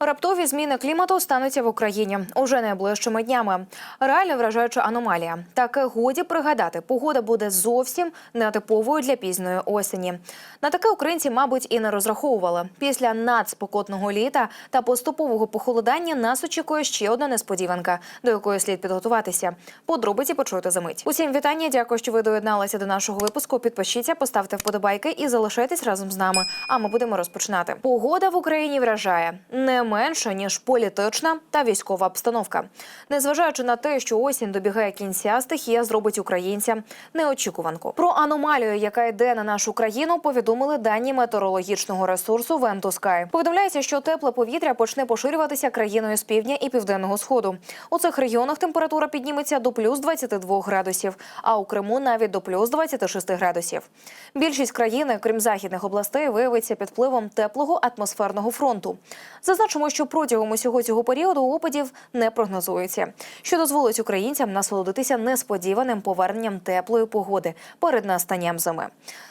Раптові зміни клімату стануться в Україні уже найближчими днями. Реально вражаюча аномалія. Таке годі пригадати, погода буде зовсім нетиповою для пізньої осені. На таке українці, мабуть, і не розраховували. Після надспокотного літа та поступового похолодання нас очікує ще одна несподіванка, до якої слід підготуватися. Подробиці почуєте за мить. Усім вітання. Дякую, що ви доєдналися до нашого випуску. Підпишіться, поставте вподобайки і залишайтесь разом з нами. А ми будемо розпочинати. Погода в Україні вражає не менше ніж політична та військова обстановка. Незважаючи на те, що осінь добігає кінця, стихія зробить українця неочікуванку. Про аномалію, яка йде на нашу країну, повідомили дані метеорологічного ресурсу Ventus Повідомляється, що тепле повітря почне поширюватися країною з півдня і південного сходу. У цих регіонах температура підніметься до плюс 22 градусів, а у Криму навіть до плюс 26 градусів. Більшість країни, крім західних областей, виявиться під впливом теплого атмосферного фронту. Зазначимо, що протягом усього цього періоду опадів не прогнозується, що дозволить українцям насолодитися несподіваним поверненням теплої погоди перед настанням зими.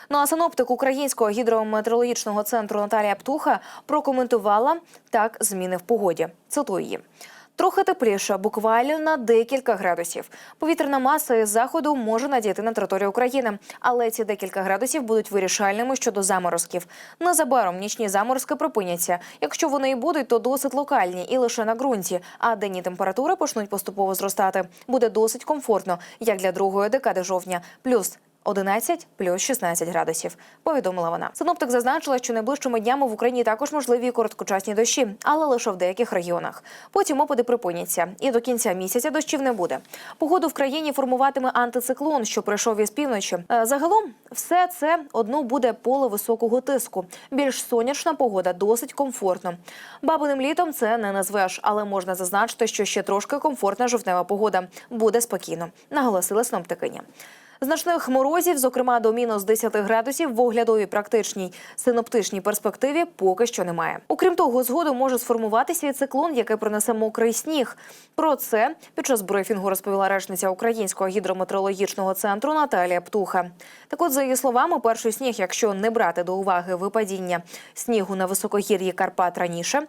Ну а синоптик українського гідрометеорологічного центру Наталія Птуха прокоментувала так зміни в погоді. Цитую її. Трохи тепліше, буквально на декілька градусів. Повітряна маса із заходу може надійти на територію України, але ці декілька градусів будуть вирішальними щодо заморозків. Незабаром нічні заморозки припиняться. Якщо вони і будуть, то досить локальні і лише на ґрунті. А денні температури почнуть поступово зростати. Буде досить комфортно, як для другої декади жовтня. Плюс 11 плюс 16 градусів, повідомила вона. Синоптик зазначила, що найближчими днями в Україні також можливі короткочасні дощі, але лише в деяких регіонах. Потім опади припиняться, і до кінця місяця дощів не буде. Погоду в країні формуватиме антициклон, що прийшов із півночі. Е, Загалом, все це одно буде поле високого тиску. Більш сонячна погода, досить комфортно. Бабиним літом це не назвеш, але можна зазначити, що ще трошки комфортна жовтнева погода буде спокійно, наголосила синоптикиня. Значних морозів, зокрема до мінус 10 градусів, в оглядовій практичній синоптичній перспективі поки що немає. Окрім того, згодом може сформуватися і циклон, який принесе мокрий сніг. Про це під час брифінгу розповіла речниця Українського гідрометеорологічного центру Наталія Птуха. Так от, за її словами, перший сніг, якщо не брати до уваги випадіння снігу на високогір'ї Карпат раніше,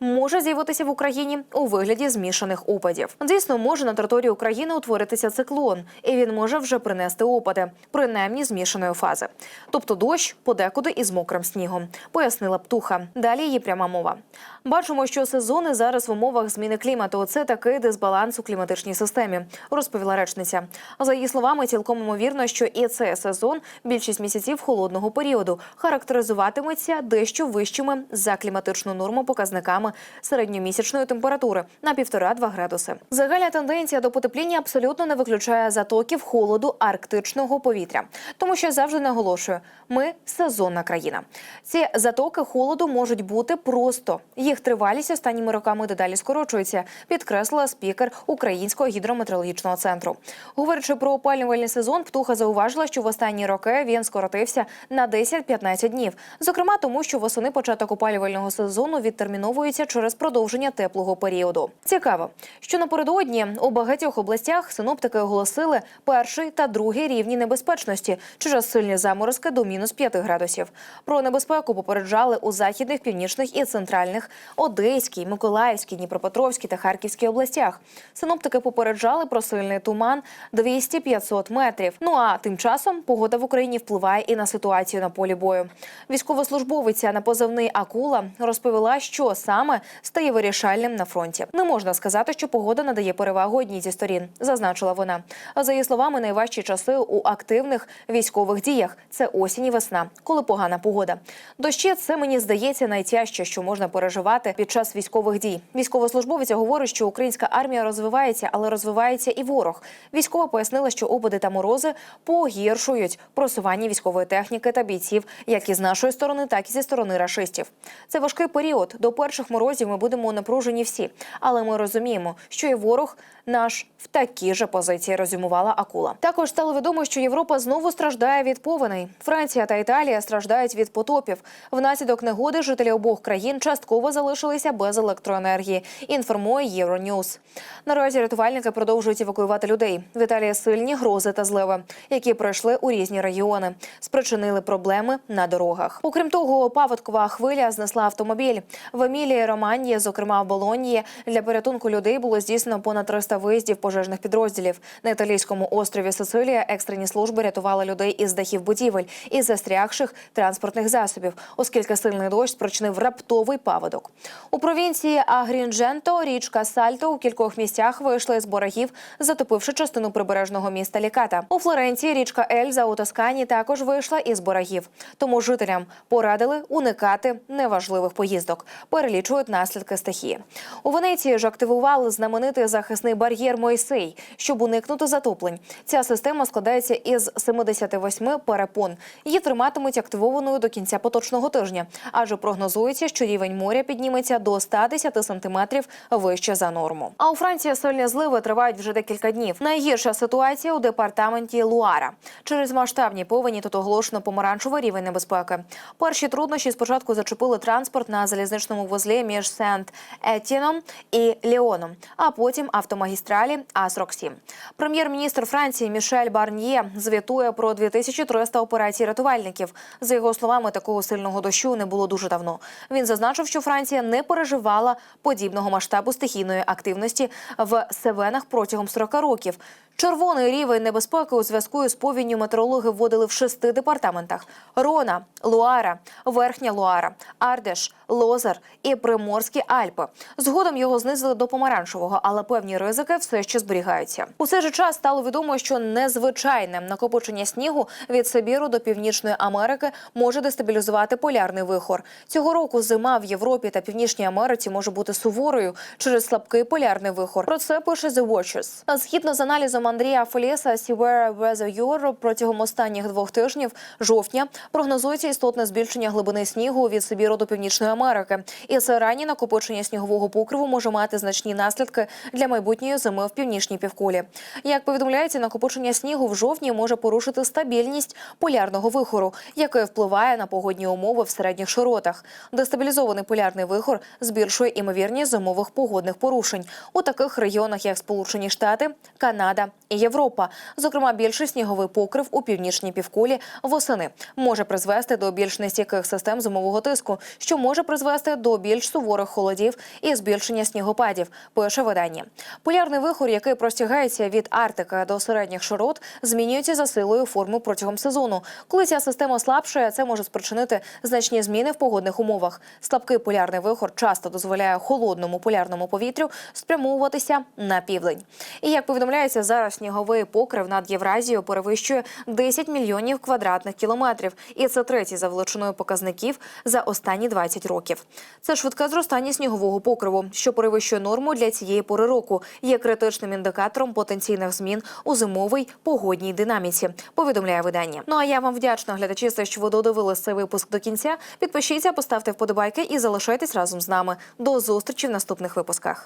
може з'явитися в Україні у вигляді змішаних опадів. Звісно, може на території України утворитися циклон, і він може вже принести опади, принаймні змішаної фази, тобто дощ подекуди із мокрим снігом, пояснила Птуха. Далі її пряма мова. Бачимо, що сезони зараз в умовах зміни клімату. Це такий дисбаланс у кліматичній системі, розповіла речниця. За її словами, цілком ймовірно, що і цей сезон більшість місяців холодного періоду характеризуватиметься дещо вищими за кліматичну норму показниками середньомісячної температури на 1,5-2 градуси. Загальна тенденція до потепління абсолютно не виключає затоків холоду арктичного повітря, тому що завжди наголошую, ми сезонна країна. Ці затоки холоду можуть бути просто їх тривалість останніми роками дедалі скорочується, підкреслила спікер Українського гідрометеорологічного центру. Говорячи про опалювальний сезон, птуха зауважила, що в останні роки він скоротився на 10-15 днів. Зокрема, тому що восени початок опалювального сезону відтерміновується через продовження теплого періоду. Цікаво, що напередодні у багатьох областях синоптики оголосили перший та другий рівні небезпечності через сильні заморозки до мінус 5 градусів. Про небезпеку попереджали у західних, північних і центральних Одеській, Миколаївській, Дніпропетровській та Харківській областях. Синоптики попереджали про сильний туман 200-500 метрів. Ну а тим часом погода в Україні впливає і на ситуацію на полі бою. Військовослужбовиця на позивний Акула розповіла, що саме стає вирішальним на фронті. Не можна сказати, що погода надає перевагу одній зі сторін, зазначила вона. За її словами, найважчі часи у активних військових діях це осінь і весна, коли погана погода. Дощі це мені здається найтяжче, що можна переживати під час військових дій. Військовослужбовиця говорить, що українська армія розвивається, але розвивається і ворог. Військова пояснила, що опади та морози погіршують просування військової техніки та бійців, як із нашої сторони, так і зі сторони рашистів. Це важкий період. До перших морозів ми будемо напружені всі, але ми розуміємо, що і ворог наш в такій же позиції резюмувала акула. Також стало стало відомо, що Європа знову страждає від повеней. Франція та Італія страждають від потопів. Внаслідок негоди жителі обох країн частково залишилися без електроенергії. Інформує Євроньюз. Наразі рятувальники продовжують евакуювати людей. В Італії сильні грози та зливи, які пройшли у різні регіони, спричинили проблеми на дорогах. Окрім того, паводкова хвиля знесла автомобіль в Емілії Романії, зокрема в Болонії. Для порятунку людей було здійснено понад 300 виїздів пожежних підрозділів. На італійському острові Сицилія екстрені служби рятували людей із дахів будівель і застрягших транспортних засобів, оскільки сильний дощ спричинив раптовий паводок. У провінції Агріндженто річка Сальто у кількох місцях вийшла із борогів, затопивши частину прибережного міста Ліката. У Флоренції річка Ельза у Тоскані також вийшла із борогів. Тому жителям порадили уникати неважливих поїздок. Перелічують наслідки стихії. У Венеції ж активували знаменитий захисний бар'єр Мойсей, щоб уникнути затоплень. Ця система складається із 78 перепон. Її триматимуть активованою до кінця поточного тижня, адже прогнозується, що рівень моря підніметься до 110 сантиметрів вище за норму. А у Франції сильні зливи тривають вже декілька днів. Найгірша ситуація у департаменті Луара. Через масштабні повені тут оголошено помаранчевий рівень небезпеки. Перші труднощі спочатку зачепили транспорт на залізничному вузлі між Сент Етіном і Ліоном, а потім автомагістралі А-47. Прем'єр-міністр Франції Мішель Барньє звітує про 2300 операцій рятувальників. За його словами, такого сильного дощу не було дуже давно. Він зазначив, що Франція не переживала подібного масштабу стихійної активності в Севенах протягом 40 років. Червоний рівень небезпеки у зв'язку із повінню метеорологи вводили в шести департаментах: Рона, Луара, Верхня Луара, Ардеш, Лозер і Приморські Альпи. Згодом його знизили до помаранчевого, але певні ризики все ще зберігаються. У цей же час стало відомо, що незвичайне накопичення снігу від Сибіру до Північної Америки може дестабілізувати полярний вихор. Цього року зима в Європі та Північній Америці може бути суворою через слабкий полярний вихор. Про це пише The Watchers. Згідно з аналізом Андрія Фоліса, Severe Weather Euro протягом останніх двох тижнів жовтня прогнозується істотне збільшення глибини снігу від Сибіру до Північної Америки. І це раннє накопичення снігового покриву може мати значні наслідки для майбутньої зими в північній півкулі. Як повідомляється, накопичення снігу в жовтні може порушити стабільність полярного вихору, який впливає на погодні умови в середніх широтах. Дестабілізований полярний вихор збільшує імовірність зимових погодних порушень у таких регіонах, як Сполучені Штати, Канада і Європа. Зокрема, більший сніговий покрив у північній півкулі восени може призвести до більш нестійких систем зимового тиску, що може призвести до більш суворих холодів і збільшення снігопадів. Пише видання. Полярний вихор, який простягається від Арктики до середніх широт, змінюється за силою форми протягом сезону. Коли ця система слабшає, це може спричинити значні зміни в погодних умовах. Слабкий полярний вихор часто дозволяє холодному полярному повітрю спрямовуватися на південь. І як повідомляється, зараз сніговий покрив над Євразією перевищує 10 мільйонів квадратних кілометрів, і це третій за величиною показників за останні 20 років. Це швидке зростання снігового покриву, що перевищує норму для цієї пори року, є критичним індикатором потенційних змін у зимовій погодній динаміці. Повідомляє видання. Ну а я вам вдячна, глядачі, за що ви додивились цей випуск до кінця. Підпишіться, поставте вподобайки і залишайтесь разом з нами. До зустрічі в наступних випусках.